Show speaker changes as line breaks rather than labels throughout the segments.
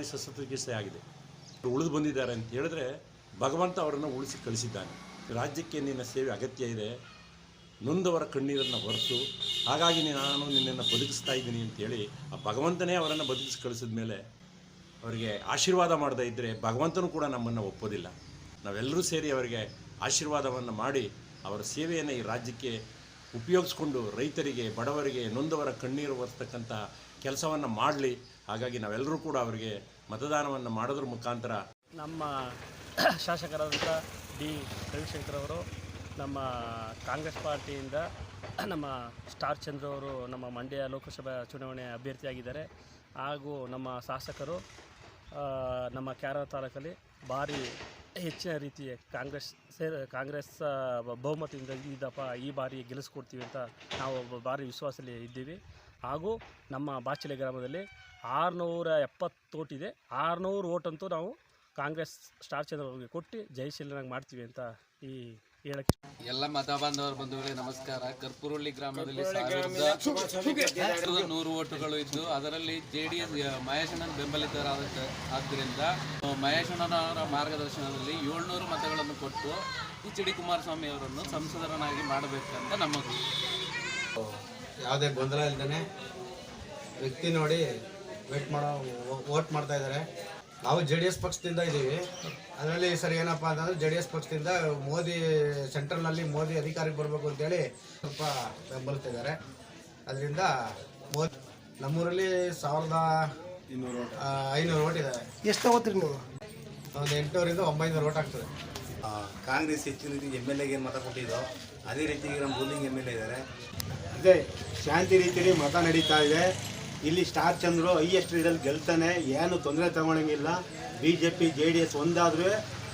ಮೂರು ಶಸ್ತ್ರಚಿಕಿತ್ಸೆ ಆಗಿದೆ. ಉಳಿದು ಬಂದಿದ್ದಾರೆ ಅಂತ ಹೇಳಿದ್ರೆ ಭಗವಂತ ಅವರನ್ನು ಉಳಿಸಿ ಕಳಿಸಿದ್ದಾನೆ. ರಾಜ್ಯಕ್ಕೆ ನಿನ್ನ ಸೇವೆ ಅಗತ್ಯ ಇದೆ. ನೊಂದವರ ಕಣ್ಣೀರನ್ನು ಹೊರತು, ಹಾಗಾಗಿ ನಾನು ನಿನ್ನನ್ನು ಬದುಕಿಸ್ತಾ ಇದ್ದೀನಿ ಅಂತೇಳಿ ಆ ಭಗವಂತನೇ ಅವರನ್ನು ಬದುಕಿಸಿ ಕಳಿಸಿದ ಮೇಲೆ ಅವರಿಗೆ ಆಶೀರ್ವಾದ ಮಾಡದೇ ಇದ್ದರೆ ಭಗವಂತನೂ ಕೂಡ ನಮ್ಮನ್ನು ಒಪ್ಪೋದಿಲ್ಲ. ನಾವೆಲ್ಲರೂ ಸೇರಿ ಅವರಿಗೆ ಆಶೀರ್ವಾದವನ್ನು ಮಾಡಿ ಅವರ ಸೇವೆಯನ್ನು ಈ ರಾಜ್ಯಕ್ಕೆ ಉಪಯೋಗಿಸ್ಕೊಂಡು ರೈತರಿಗೆ, ಬಡವರಿಗೆ, ನೊಂದವರ ಕಣ್ಣೀರು ಹೊರತಕ್ಕಂಥ ಕೆಲಸವನ್ನು ಮಾಡಲಿ. ಹಾಗಾಗಿ ನಾವೆಲ್ಲರೂ ಕೂಡ ಅವರಿಗೆ ಮತದಾನವನ್ನು ಮಾಡೋದ್ರ ಮುಖಾಂತರ
ನಮ್ಮ ಶಾಸಕರಾದಂಥ ಡಿ. ರವಿಶಂಕರ್ ಅವರು, ನಮ್ಮ ಕಾಂಗ್ರೆಸ್ ಪಾರ್ಟಿಯಿಂದ ನಮ್ಮ ಸ್ಟಾರ್ ಚಂದ್ರ ಅವರು ನಮ್ಮ ಮಂಡ್ಯ ಲೋಕಸಭಾ ಚುನಾವಣೆ ಅಭ್ಯರ್ಥಿಯಾಗಿದ್ದಾರೆ. ಹಾಗೂ ನಮ್ಮ ಶಾಸಕರು ನಮ್ಮ ಕ್ಯಾರ ತಾಲೂಕಲ್ಲಿ ಭಾರಿ ಹೆಚ್ಚಿನ ರೀತಿಯ ಕಾಂಗ್ರೆಸ್ ಸೇರ್ ಕಾಂಗ್ರೆಸ್ ಬಹುಮತದಿಂದ ಬಹುಮತದಿಂದ ಇದ್ದಪ್ಪ ಈ ಬಾರಿ ಗೆಲ್ಲಿಸ್ಕೊಡ್ತೀವಿ ಅಂತ ನಾವು ಭಾರಿ ವಿಶ್ವಾಸದಲ್ಲಿ ಇದ್ದೀವಿ. ಹಾಗೂ ನಮ್ಮ ಬಾಚಲೆ ಗ್ರಾಮದಲ್ಲಿ ಆರುನೂರ ಎಪ್ಪತ್ತು ಓಟಿದೆ ಆರುನೂರು ಓಟಂತೂ ನಾವು ಕಾಂಗ್ರೆಸ್ ಸ್ಟಾರ್ ಚಂದ್ರ ಅವ್ರಿಗೆ ಕೊಟ್ಟು ಜಯಶೀಲನಾಗಿ ಮಾಡ್ತೀವಿ ಅಂತ ಈ ಹೇಳಕ್ಕೆ
ಎಲ್ಲ ಮತ ಬಾಂಧವರ ಬಂಧುಗಳೇ ನಮಸ್ಕಾರ ಕರ್ಪುರುಳ್ಳಿ ಗ್ರಾಮದಲ್ಲಿ ಸಾವಿರದ ನೂರು ಓಟುಗಳು ಇದ್ದು ಅದರಲ್ಲಿ ಜೆ ಡಿ ಎಸ್ ಮಹೇಶಣ್ಣನ ಬೆಂಬಲಿತರಾದ ಆದ್ದರಿಂದ ಮಹೇಶಣ್ಣನವರ ಮಾರ್ಗದರ್ಶನದಲ್ಲಿ ಏಳ್ನೂರು ಮತಗಳನ್ನು ಕೊಟ್ಟು ಎಚ್ ಡಿ ಕುಮಾರಸ್ವಾಮಿ ಅವರನ್ನು ಸಂಸದರನ್ನಾಗಿ ಮಾಡಬೇಕಂತ ನಮ್ಮ ಗುರಿ.
ಯಾವುದೇ ಗೊಂದಲ ಇಲ್ಲದೇ ವ್ಯಕ್ತಿ ನೋಡಿ ವೇಟ್ ಮಾಡೋ ವೋಟ್ ಮಾಡ್ತಾ ಇದ್ದಾರೆ ನಾವು ಜೆ ಡಿ ಎಸ್ ಪಕ್ಷದಿಂದ ಇದ್ದೀವಿ ಅದರಲ್ಲಿ ಸರ್ ಏನಪ್ಪ ಅಂತಂದ್ರೆ ಜೆ ಡಿ ಎಸ್ ಪಕ್ಷದಿಂದ ಮೋದಿ ಸೆಂಟ್ರಲ್ನಲ್ಲಿ ಮೋದಿ ಅಧಿಕಾರಕ್ಕೆ ಬರಬೇಕು ಅಂತೇಳಿ ಸ್ವಲ್ಪ ಬೆಂಬಲಿಸ್ತಿದ್ದಾರೆ. ಅದರಿಂದ ಮೋದಿ ನಮ್ಮೂರಲ್ಲಿ ಸಾವಿರದ ಇನ್ನೂರು ಐನೂರು ಓಟ್ ಇದ್ದಾರೆ
ಎಷ್ಟು ತಗೋತೀರಿ ನೀವು?
ಒಂದು ಎಂಟುನೂರಿಂದ ಒಂಬೈನೂರು ಓಟ್ ಆಗ್ತದೆ.
ಕಾಂಗ್ರೆಸ್ ಹೆಚ್ಚಿನ ರೀತಿ ಎಂ ಎಲ್ ಎಗೆ ಮತ ಕೊಟ್ಟಿದ್ದೋ. ಅದೇ ರೀತಿ ನಮ್ಮ ರೂಲಿಂಗ್ ಎಂ ಎಲ್ ಎ ಇದ್ದಾರೆ.
ಅದೇ ಶಾಂತಿ ರೀತಿಯಲ್ಲಿ ಮತ ನಡೀತಾ ಇದೆ. ಇಲ್ಲಿ ಸ್ಟಾರ್ ಚಂದ್ರು ಹೈಯೆಸ್ಟ್ ಲೀಡಲ್ಲಿ ಗೆಲ್ತಾನೆ ಏನು ತೊಂದರೆ ತಗೊಳಂಗಿಲ್ಲ. B J P J D S ಒಂದಾದ್ರೂ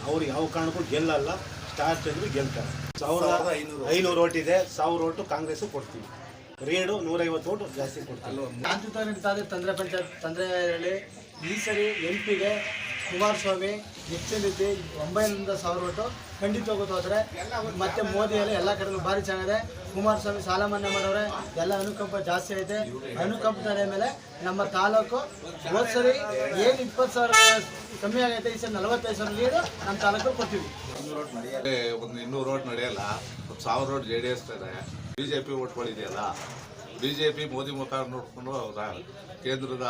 ಅವ್ರು ಯಾವ ಕಾರಣಕ್ಕೂ ಗೆಲ್ಲಲ್ಲ. ಸ್ಟಾರ್ ಚಂದ್ರು ಗೆಲ್ತಾರೆ ಸಾವಿರದ ಐನೂರು ಓಟ್. ಇದೆ ಸಾವಿರ ಓಟು ಕಾಂಗ್ರೆಸ್ ಕೊಡ್ತೀವಿ. ರೇಡು ನೂರೈವತ್ತು ಓಟು ಜಾಸ್ತಿ ಕೊಡ್ತಾರೆ
ಶಾಂತಿಯುತ ತಂದ್ರೆ ಪಂಚಾಯತ್ ತಂದೆಯಲ್ಲಿ ಈ ಸರಿ ಎಂ ಪಿಗೆ ಕುಮಾರಸ್ವಾಮಿ ಹೆಚ್ಚಿನ ರೀತಿ ಒಂಬೈನೂರಿಂದ ಸಾವಿರ ಒಟ್ಟು ಖಂಡಿತ ಹೋಗುತ್ತೆ ಹೋದರೆ. ಮತ್ತೆ ಮೋದಿಯಲ್ಲಿ ಎಲ್ಲ ಕಡೆ ಭಾರಿ ಚೆನ್ನಾಗಿದೆ. ಕುಮಾರಸ್ವಾಮಿ ಸಾಲ ಮನ್ನಾ ಮಾಡೋರೆ, ಎಲ್ಲ ಅನುಕಂಪ ಜಾಸ್ತಿ ಐತೆ. ಅನುಕಂಪದ ಮೇಲೆ ನಮ್ಮ ತಾಲೂಕು ಹೋದ್ ಸರಿ ಏನು ಇಪ್ಪತ್ತು ಸಾವಿರ ಕಮ್ಮಿ ಆಗೈತೆ, ಈ ಸರಿ ನಲವತ್ತೈದು ಸಾವಿರ ನೀರು ನಮ್ಮ ತಾಲೂಕು ಕೊಡ್ತೀವಿ.
ಒಂದು ಇನ್ನೂರು ರೋಡ್ ನಡೆಯಲ್ಲ, ಒಂದು ಸಾವಿರ road J D S B J P ಓಟ್ಗಳಿದೆಯಲ್ಲ, B J P Modi ಮುಖ ನೋಡಿಕೊಂಡು ಕೇಂದ್ರದ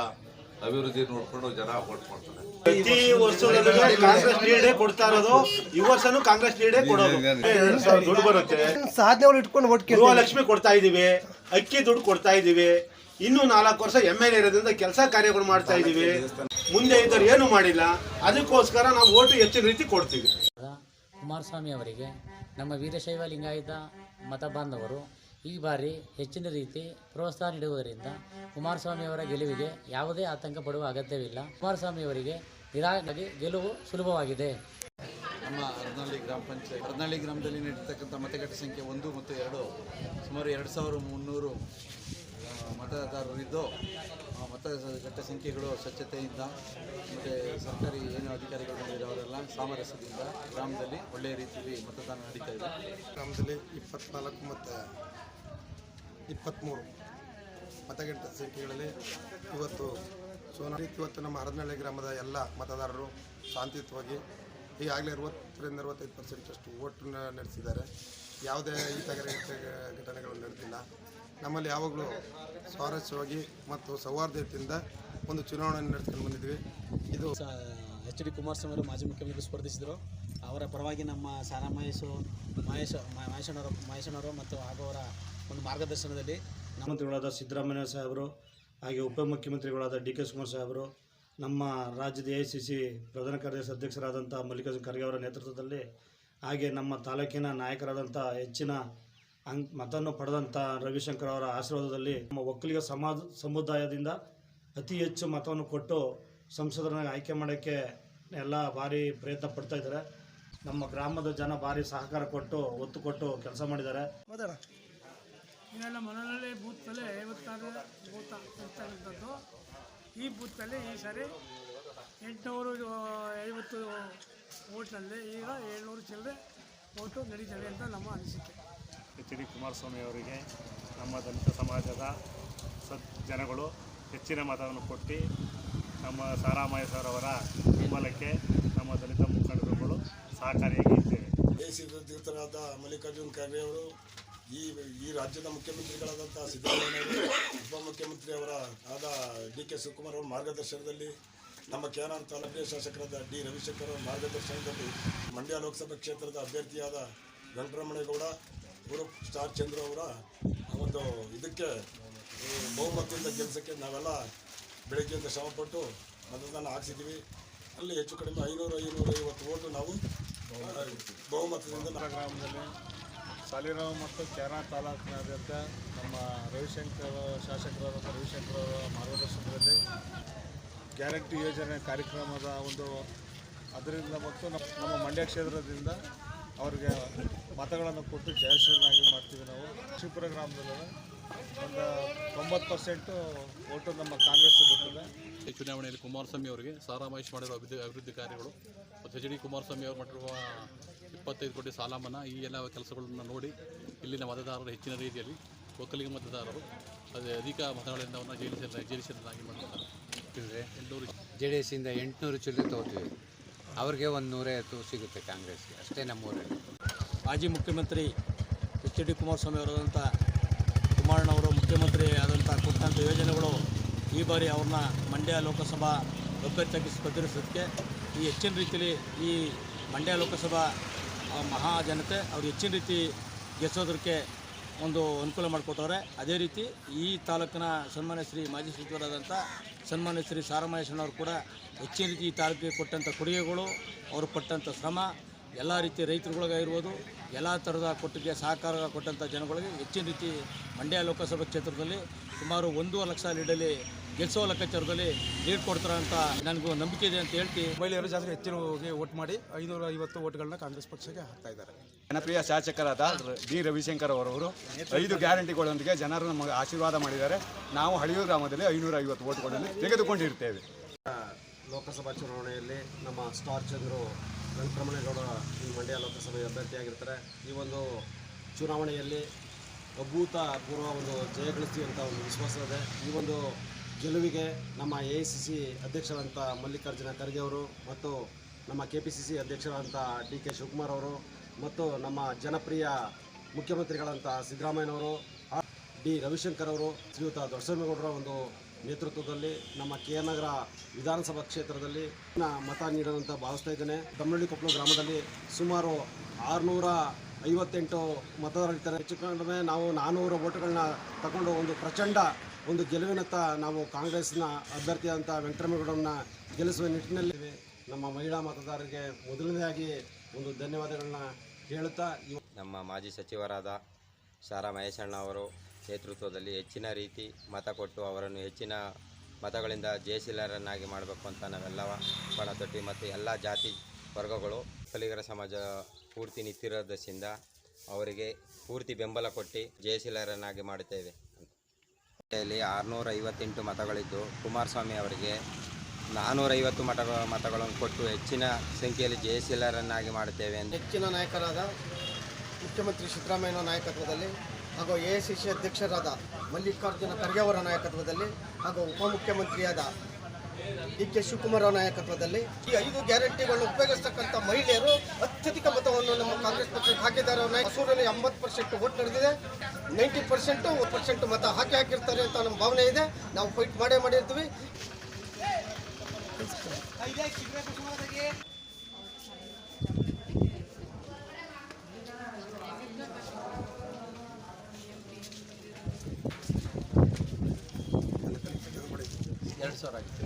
ಅಭಿವೃದ್ಧಿ ನೋಡ್ಕೊಂಡು ಜನ ಓಟ್ ಮಾಡ್ತಾರೆ.
ಪ್ರತಿ ವರ್ಷದಲ್ಲೂ ಕಾಂಗ್ರೆಸ್ ಲೀಡೇ ಕೊಡ್ತಾ ಇರೋದು ಈ ವರ್ಷನೂ ಕಾಂಗ್ರೆಸ್ ಲೀಡೇ ಕೊಡೋದು. ಎರಡು ಸಾವಿರ ದುಡ್ಡು ಬರುತ್ತೆ.
ಸಾಧನೆಗಳು ಇಟ್ಕೊಂಡು ಓಟ್
ಗೃಹಲಕ್ಷ್ಮಿ ಕೊಡ್ತಾ ಇದೀವಿ ಅಕ್ಕಿ ದುಡ್ಡು ಕೊಡ್ತಾ ಇದೀವಿ ಇನ್ನು ನಾಲ್ಕು ವರ್ಷ ಎಂ ಎಲ್ ಎ ಇರೋದ್ರಿಂದ ಕೆಲಸ ಕಾರ್ಯಗಳು ಮಾಡ್ತಾ ಇದೀವಿ ಮುಂದೆ ಇದ್ದವ್ರು ಏನು ಮಾಡಿಲ್ಲ ಅದಕ್ಕೋಸ್ಕರ ನಾವು ಓಟು ಹೆಚ್ಚಿನ ರೀತಿ ಕೊಡ್ತೀವಿ.
ಕುಮಾರಸ್ವಾಮಿ ಅವರಿಗೆ ನಮ್ಮ ವೀರಶೈವ ಲಿಂಗಾಯತ ಮತ ಬಾಂಧವರು ಈ ಬಾರಿ ಹೆಚ್ಚಿನ ರೀತಿ ಪ್ರೋತ್ಸಾಹ ನೀಡುವುದರಿಂದ ಕುಮಾರಸ್ವಾಮಿಯವರ ಗೆಲುವಿಗೆ ಯಾವುದೇ ಆತಂಕ ಪಡುವ ಅಗತ್ಯವಿಲ್ಲ. ಕುಮಾರಸ್ವಾಮಿಯವರಿಗೆ ನಿರಾಗಿ ಗೆಲುವು ಸುಲಭವಾಗಿದೆ.
ನಮ್ಮ ಹರನಹಳ್ಳಿ ಗ್ರಾಮ ಪಂಚಾಯತ್ ಹರನಹಳ್ಳಿ ಗ್ರಾಮದಲ್ಲಿ ನಡೀತಕ್ಕಂಥ ಮತಗಟ್ಟೆ ಸಂಖ್ಯೆ ಒಂದು ಮತ್ತು ಎರಡು ಸುಮಾರು ಎರಡು ಸಾವಿರ ಮುನ್ನೂರು ಆ, ಮತದಾರರಿದ್ದು ಮತಗಟ್ಟೆ ಸಂಖ್ಯೆಗಳು ಸ್ವಚ್ಛತೆಯಿಂದ ಮತ್ತು ಸರ್ಕಾರಿ ಏನು ಅಧಿಕಾರಿಗಳು ಬಂದಿದ್ದಾರೆ ಅವರೆಲ್ಲ ಸಾಮರಸ್ಯದಿಂದ ಗ್ರಾಮದಲ್ಲಿ ಒಳ್ಳೆಯ ರೀತಿಯಲ್ಲಿ ಮತದಾನ ನಡೀತಾ ಇದೆ.
ಗ್ರಾಮದಲ್ಲಿ ಇಪ್ಪತ್ನಾಲ್ಕು ಮತ್ತು ಇಪ್ಪತ್ತ್ಮೂರು ಮತಗಟ್ಟೆ ಸಂಖ್ಯೆಗಳಲ್ಲಿ ಇವತ್ತು ಸೋನಾ ಇವತ್ತು ನಮ್ಮ ಹರದನಹಳ್ಳಿ ಗ್ರಾಮದ ಎಲ್ಲ ಮತದಾರರು ಶಾಂತಿಯುತವಾಗಿ, ಈಗಾಗಲೇ ಅರವತ್ತರಿಂದ ಅರವತ್ತೈದು ಪರ್ಸೆಂಟಷ್ಟು ಓಟನ್ನ ಓಟು ನಡೆಸಿದ್ದಾರೆ. ಯಾವುದೇ ಈತಗರ ಘಟನೆಗಳು ನಡೆದಿಲ್ಲ. ನಮ್ಮಲ್ಲಿ ಯಾವಾಗಲೂ ಸ್ವಾರಸ್ಯವಾಗಿ ಮತ್ತು ಸೌಹಾರ್ದತೆಯಿಂದ ಒಂದು ಚುನಾವಣೆ ನಡೆಸ್ಕೊಂಡು ಬಂದಿದ್ವಿ ಇದು
ಎಚ್ ಡಿ ಕುಮಾರಸ್ವಾಮಿ ಅವರು ಮಾಜಿ ಮುಖ್ಯಮಂತ್ರಿ ಸ್ಪರ್ಧಿಸಿದರು. ಅವರ ಪರವಾಗಿ ನಮ್ಮ ಸಾರಾ ಮಹೇಶು, ಮಹೇಶ್ ಮಹೇಶಣ್ಣವರು ಮಹೇಶಣ್ಣವರು ಮತ್ತು ಹಾಗೂ ಅವರ ಒಂದು ಮಾರ್ಗದರ್ಶನದಲ್ಲಿ
ಮುಖ್ಯಮಂತ್ರಿಗಳಾದ ಸಿದ್ದರಾಮಯ್ಯ ಸಾಹೇಬರು ಹಾಗೆ ಉಪಮುಖ್ಯಮಂತ್ರಿಗಳಾದ ಡಿ ಕೆ ಶಿವಕುಮಾರ್ ಸಾಹೇಬರು ನಮ್ಮ ರಾಜ್ಯದ ಎ ಐ ಸಿ ಸಿ ಪ್ರಧಾನ ಕಾರ್ಯದರ್ಶಿ ಅಧ್ಯಕ್ಷರಾದಂಥ ಮಲ್ಲಿಕಾರ್ಜುನ ಖರ್ಗೆ ಅವರ ನೇತೃತ್ವದಲ್ಲಿ ಹಾಗೆ ನಮ್ಮ ತಾಲೂಕಿನ ನಾಯಕರಾದಂಥ ಹೆಚ್ಚಿನ ಅಂಕ್ ಮತವನ್ನು ಪಡೆದಂಥ ರವಿಶಂಕರ್ ಅವರ ಆಶೀರ್ವಾದದಲ್ಲಿ ನಮ್ಮ ಒಕ್ಕಲಿಗ ಸಮಾಜ ಸಮುದಾಯದಿಂದ ಅತಿ ಹೆಚ್ಚು ಮತವನ್ನು ಕೊಟ್ಟು ಸಂಸದರನ್ನಾಗಿ ಆಯ್ಕೆ ಮಾಡೋಕ್ಕೆ ಎಲ್ಲ ಭಾರಿ ಪ್ರಯತ್ನ ಪಡ್ತಾ ಇದ್ದಾರೆ. ನಮ್ಮ ಗ್ರಾಮದ ಜನ ಭಾರಿ ಸಹಕಾರ ಕೊಟ್ಟು ಒತ್ತು ಕೊಟ್ಟು ಕೆಲಸ ಮಾಡಿದ್ದಾರೆ.
ಇವೆಲ್ಲ ಮನೆಯಲ್ಲಿ ಬೂತ್ಲ್ಲಿ ಐವತ್ತಾರು ಬೂತ್ ಇರ್ತಕ್ಕಂಥದ್ದು ಈ ಬೂತಲ್ಲಿ ಈ ಸಾರಿ ಎಂಟುನೂರು ಐವತ್ತು ಓಟ್ನಲ್ಲಿ ಈಗ ಏಳ್ನೂರು ಚಿಲ್ಲರೆ ಓಟು ನಡೀತದೆ ಅಂತ ನಮ್ಮ ಅನಿಸಿಕೆ.
ಎಚ್ ಡಿ ಕುಮಾರಸ್ವಾಮಿ ಅವರಿಗೆ ನಮ್ಮ ದಲಿತ ಸಮಾಜದ ಸತ್ ಜನಗಳು ಹೆಚ್ಚಿನ ಮತವನ್ನು ಕೊಟ್ಟು
ನಮ್ಮ ಸಾರಾಮಯ್ಯ ಸರ್ ಅವರ ಬೆಂಬಲಕ್ಕೆ ನಮ್ಮ ದಲಿತ ಮುಖಂಡರುಗಳು ಸಹಕಾರಿಯಾಗಿದ್ದೇವೆ
ದೇಶಿ ತೀರ್ಥರಾದ ಮಲ್ಲಿಕಾರ್ಜುನ್ ಖರ್ಗೆ ಅವರು ಈ ಈ ರಾಜ್ಯದ ಮುಖ್ಯಮಂತ್ರಿಗಳಾದಂಥ ಸಿದ್ದರಾಮಯ್ಯ ಉಪಮುಖ್ಯಮಂತ್ರಿ ಅವರ ಆದ ಡಿ ಕೆ ಶಿವಕುಮಾರ್ ಅವರ ಮಾರ್ಗದರ್ಶನದಲ್ಲಿ ನಮ್ಮ ಕೇರಳ ತಾಲೂಕಿನ ಶಾಸಕರಾದ ಡಿ ರವಿಶಂಕರ್ ಅವರ ಮಾರ್ಗದರ್ಶನದಲ್ಲಿ ಮಂಡ್ಯ ಲೋಕಸಭಾ ಕ್ಷೇತ್ರದ ಅಭ್ಯರ್ಥಿಯಾದ ವೆಂಕಟರಮಣೇಗೌಡ, ಗುರು ಸ್ಟಾರ್ ಚಂದ್ರ ಅವರ ಒಂದು ಇದಕ್ಕೆ ಬಹುಮತದಿಂದ ಕೆಲಸಕ್ಕೆ ನಾವೆಲ್ಲ ಬೆಳಗ್ಗೆಯಿಂದ ಶ್ರಮಪಟ್ಟು ಮತದಾನ ಹಾಕ್ಸಿದ್ದೀವಿ ಅಲ್ಲಿ ಹೆಚ್ಚು ಕಡಿಮೆ ಐನೂರು ಐನೂರ ಐವತ್ತು ಓಟು ನಾವು ಬಹುಮತದಿಂದ
ಗ್ರಾಮದಲ್ಲಿ ಸಾಲಿರಾವ್ ಮತ್ತು ಕೇರಳ ತಾಲೂಕಿನಾದ್ಯಂತ ನಮ್ಮ ರವಿಶಂಕರ್ ಶಾಸಕರಾದಂಥ ರವಿಶಂಕರ್ ಅವರ ಮಾರ್ಗದರ್ಶನದಲ್ಲಿ ಗ್ಯಾರಂಟಿ ಯೋಜನೆ ಕಾರ್ಯಕ್ರಮದ ಒಂದು ಅದರಿಂದ ಮತ್ತು ನಮ್ಮ ಮಂಡ್ಯ ಕ್ಷೇತ್ರದಿಂದ ಅವರಿಗೆ ಮತಗಳನ್ನು ಕೊಟ್ಟು ಜಯಶೀಲನಾಗಿ ಮಾಡ್ತೀವಿ ನಾವು. ಶಿವಪುರ ಗ್ರಾಮದಲ್ಲಿ ಒಂದು ತೊಂಬತ್ತು ಪರ್ಸೆಂಟು ಓಟು ನಮ್ಮ ಕಾಂಗ್ರೆಸ್ ಬರ್ತದೆ.
ಈ ಚುನಾವಣೆಯಲ್ಲಿ ಕುಮಾರಸ್ವಾಮಿ ಅವರಿಗೆ ಸಾರಾ ಮಹೇಶ್ ಮಾಡಿರುವ ಅಭಿವೃದ್ಧಿ ಅಭಿವೃದ್ಧಿ ಕಾರ್ಯಗಳು. ಮತ್ತು ಎಚ್ ಡಿ ಕುಮಾರಸ್ವಾಮಿ ಅವರು ಮಾಡಿರುವ ಇಪ್ಪತ್ತೈದು ಕೋಟಿ ಸಾಲ ಮನ್ನಾ ಈ ಎಲ್ಲ ಕೆಲಸಗಳನ್ನು ನೋಡಿ ಇಲ್ಲಿನ ಮತದಾರರು ಹೆಚ್ಚಿನ ರೀತಿಯಲ್ಲಿ ಒಕ್ಕಲಿಗ ಮತದಾರರು ಅದೇ ಅಧಿಕ ಮತಗಳಿಂದ ಅವನ್ನ ಜೈಲಿಸಿದ ಜೈಲಿಸಿದನಾಗಿ ಮಾಡ್ತಾರೆ ಎಂಟುನೂರು
ಜೆ ಡಿ ಎಸ್ಸಿಂದ ಎಂಟುನೂರು ಚಿಲ್ಲರೆ ತೋತೀವಿ ಅವ್ರಿಗೆ ಒಂದು ನೂರೈವತ್ತು ಸಿಗುತ್ತೆ ಕಾಂಗ್ರೆಸ್ಗೆ. ಅಷ್ಟೇ ನಮ್ಮೂರಲ್ಲಿ.
ಮಾಜಿ ಮುಖ್ಯಮಂತ್ರಿ ಎಚ್ ಡಿ ಕುಮಾರಸ್ವಾಮಿ ಅವರಾದಂಥ ಕುಮಾರಣ್ಣವರು ಮುಖ್ಯಮಂತ್ರಿ ಆದಂಥ ಕೊಟ್ಟಂಥ ಯೋಜನೆಗಳು ಈ ಬಾರಿ ಅವ್ರನ್ನ ಮಂಡ್ಯ ಲೋಕಸಭಾ ಅಭ್ಯರ್ಥಿಯಾಗಿ ಸ್ಪರ್ಧಿಸೋದಕ್ಕೆ ಈ ಹೆಚ್ಚಿನ ರೀತಿಯಲ್ಲಿ ಈ ಮಂಡ್ಯ ಲೋಕಸಭಾ ಮಹಾ ಜನತೆ ಅವ್ರು ಹೆಚ್ಚಿನ ರೀತಿ ಗೆಲ್ಸೋದಕ್ಕೆ ಒಂದು ಅನುಕೂಲ ಮಾಡಿಕೊಟ್ಟವ್ರೆ. ಅದೇ ರೀತಿ ಈ ತಾಲೂಕಿನ ಸನ್ಮಾನ್ಯ ಶ್ರೀ ಮಾಜಿ ಸಚಿವರಾದಂಥ ಸನ್ಮಾನ್ಯ ಶ್ರೀ ಸಾರಮಹೇಶ್ವರನವರು ಕೂಡ ಹೆಚ್ಚಿನ ರೀತಿ ಈ ತಾಲೂಕಿಗೆ ಕೊಟ್ಟಂಥ ಕೊಡುಗೆಗಳು, ಅವರು ಕೊಟ್ಟಂಥ ಶ್ರಮ, ಎಲ್ಲ ರೀತಿ ರೈತರುಗಳಿಗಾಗಿರ್ಬೋದು ಎಲ್ಲ ಥರದ ಕೊಟ್ಟಿಗೆ ಸಹಕಾರ ಕೊಟ್ಟಂಥ ಜನಗಳಿಗೆ ಹೆಚ್ಚಿನ ರೀತಿ ಮಂಡ್ಯ ಲೋಕಸಭಾ ಕ್ಷೇತ್ರದಲ್ಲಿ ಸುಮಾರು ಒಂದೂವರೆ ಲಕ್ಷ ಲೀಡಲ್ಲಿ ಗೆಲ್ಲಿಸೋ ಲೆಕ್ಕಾಚಾರದಲ್ಲಿ ಲೀಡ್ ಕೊಡ್ತಾರ ಅಂತ ನನಗೂ ನಂಬಿಕೆ ಇದೆ ಅಂತ ಹೇಳ್ತಿ.
ಮಹಿಳೆಯರು ಜಾಸ್ತಿ ಹೆಚ್ಚಿನ ಓಟ್ ಮಾಡಿ ಐನೂರ ಐವತ್ತು ಓಟ್ಗಳನ್ನ ಕಾಂಗ್ರೆಸ್ ಪಕ್ಷಕ್ಕೆ ಹಾಕ್ತಾ ಇದ್ದಾರೆ.
ಜನಪ್ರಿಯ ಶಾಸಕರಾದ ಡಿ ರವಿಶಂಕರ್ ಅವರವರು ಐದು ಗ್ಯಾರಂಟಿಗಳೊಂದಿಗೆ ಜನರು ನಮಗೆ ಆಶೀರ್ವಾದ ಮಾಡಿದ್ದಾರೆ. ನಾವು ಹಳಿಯೂರು ಗ್ರಾಮದಲ್ಲಿ ಐನೂರ ಐವತ್ತು ಓಟ್ಗಳನ್ನು ತೆಗೆದುಕೊಂಡಿರ್ತೇವೆ
ಲೋಕಸಭಾ ಚುನಾವಣೆಯಲ್ಲಿ ನಮ್ಮ ಸ್ಟಾರ್ ಚಂದ್ರು ವೆಂಕಟರಮಣೇಗೌಡ ಈ ಮಂಡ್ಯ ಲೋಕಸಭೆ ಅಭ್ಯರ್ಥಿಯಾಗಿರ್ತಾರೆ ಈ ಒಂದು ಚುನಾವಣೆಯಲ್ಲಿ ಅಭೂತಪೂರ್ವ ಒಂದು ಜಯಗಳಿಸ್ತೀವಿ ಅಂತ ಒಂದು ವಿಶ್ವಾಸ ಇದೆ. ಈ ಒಂದು ಗೆಲುವಿಗೆ ನಮ್ಮ ಎ ಐ ಸಿ ಸಿ ಅಧ್ಯಕ್ಷರಾದಂಥ ಮಲ್ಲಿಕಾರ್ಜುನ ಖರ್ಗೆ ಅವರು ಮತ್ತು ನಮ್ಮ ಕೆ ಪಿ ಸಿ ಸಿ ಅಧ್ಯಕ್ಷರಾದಂಥ ಡಿ ಕೆ ಶಿವಕುಮಾರ್ ಅವರು ಮತ್ತು ನಮ್ಮ ಜನಪ್ರಿಯ ಮುಖ್ಯಮಂತ್ರಿಗಳಂಥ ಸಿದ್ದರಾಮಯ್ಯನವರು ಡಿ ರವಿಶಂಕರ್ ಅವರು, ಶ್ರೀಯುತ ದೊಡ್ಡಸ್ವಾಮಿಗೌಡರ ಒಂದು ನೇತೃತ್ವದಲ್ಲಿ, ನಮ್ಮ ಕೆ ನಗರ ವಿಧಾನಸಭಾ ಕ್ಷೇತ್ರದಲ್ಲಿ ಮತ ನೀಡೋದಂತ ಭಾವಿಸ್ತಾ ಇದ್ದೇನೆ. ದಮ್ಮಳ್ಳಿ ಕೊಪ್ಪಳ ಗ್ರಾಮದಲ್ಲಿ ಸುಮಾರು ಆರುನೂರ ಐವತ್ತೆಂಟು ಮತದಾರರಿದ್ದಾರೆ. ಹೆಚ್ಚು ಕಡಿಮೆ ನಾವು ನಾನ್ನೂರು ಓಟುಗಳನ್ನ ತಗೊಂಡು ಒಂದು ಪ್ರಚಂಡ ಒಂದು ಗೆಲುವಿನತ್ತ ನಾವು ಕಾಂಗ್ರೆಸ್ನ ಅಭ್ಯರ್ಥಿಯಾದಂಥ ವೆಂಕಟರಮೇಗೌಡರನ್ನ ಗೆಲ್ಲಿಸುವ ನಿಟ್ಟಿನಲ್ಲಿ ನಮ್ಮ ಮಹಿಳಾ ಮತದಾರರಿಗೆ ಮೊದಲನೇದಾಗಿ ಒಂದು ಧನ್ಯವಾದಗಳನ್ನ ಹೇಳುತ್ತಾ
ನಮ್ಮ ಮಾಜಿ ಸಚಿವರಾದ ಶಾರಾ ಮಹೇಶಣ್ಣ ಅವರು ನೇತೃತ್ವದಲ್ಲಿ ಹೆಚ್ಚಿನ ರೀತಿ ಮತ ಕೊಟ್ಟು ಅವರನ್ನು ಹೆಚ್ಚಿನ ಮತಗಳಿಂದ ಜಯಶೀಲರನ್ನಾಗಿ ಮಾಡಬೇಕು ಅಂತ ನಾವೆಲ್ಲ ಪಣ ತೊಟ್ಟಿ ಮತ್ತು ಎಲ್ಲ ಜಾತಿ ವರ್ಗಗಳು ಕಲಿಗರ ಸಮಾಜ ಪೂರ್ತಿ ನಿಂತಿರೋದ್ರಿಂದ ಅವರಿಗೆ ಪೂರ್ತಿ ಬೆಂಬಲ ಕೊಟ್ಟು ಜಯಶೀಲರನ್ನಾಗಿ ಮಾಡುತ್ತೇವೆ. ಇಲ್ಲಿ ಆರುನೂರ ಐವತ್ತೆಂಟು ಮತಗಳಿದ್ದು ಕುಮಾರಸ್ವಾಮಿ ಅವರಿಗೆ ನಾನ್ನೂರೈವತ್ತು ಮತ ಮತಗಳನ್ನು ಕೊಟ್ಟು ಹೆಚ್ಚಿನ ಸಂಖ್ಯೆಯಲ್ಲಿ ಜಯಶೀಲರನ್ನಾಗಿ ಮಾಡುತ್ತೇವೆ ಎಂದು.
ಹೆಚ್ಚಿನ ನಾಯಕರಾದ ಮುಖ್ಯಮಂತ್ರಿ ಸಿದ್ದರಾಮಯ್ಯ ನಾಯಕತ್ವದಲ್ಲಿ ಹಾಗೂ ಎ ಸಿ ಸಿ ಅಧ್ಯಕ್ಷರಾದ ಮಲ್ಲಿಕಾರ್ಜುನ ಖರ್ಗೆ ಅವರ ನಾಯಕತ್ವದಲ್ಲಿ ಹಾಗೂ ಉಪಮುಖ್ಯಮಂತ್ರಿಯಾದ ಡಿ ಕೆ ಶಿವಕುಮಾರ್ ಅವರ ನಾಯಕತ್ವದಲ್ಲಿ ಈ ಐದು ಗ್ಯಾರಂಟಿಗಳನ್ನು ಉಪಯೋಗಿಸ್ತಕ್ಕಂಥ ಮಹಿಳೆಯರು ಅತ್ಯಧಿಕ ಮತವನ್ನು ನಮ್ಮ ಕಾಂಗ್ರೆಸ್ ಪಕ್ಷಕ್ಕೆ ಹಾಕಿದ್ದಾರೆ. ಅವ್ರ ಸೂರ್ಯನ ಎಂಬತ್ತು ಪರ್ಸೆಂಟ್ ಓಟ್ ನಡೆದಿದೆ. ನೈಂಟಿ ಪರ್ಸೆಂಟು ಪರ್ಸೆಂಟ್ ಮತ ಹಾಕಿ ಹಾಕಿರ್ತಾರೆ ಅಂತ ನಮ್ಮ ಭಾವನೆ ಇದೆ. ನಾವು ಫೈಟ್ ಮಾಡೇ ಮಾಡಿರ್ತೀವಿ.
ಎರಡು ಸಾವಿರ ಆಗಿದೆ.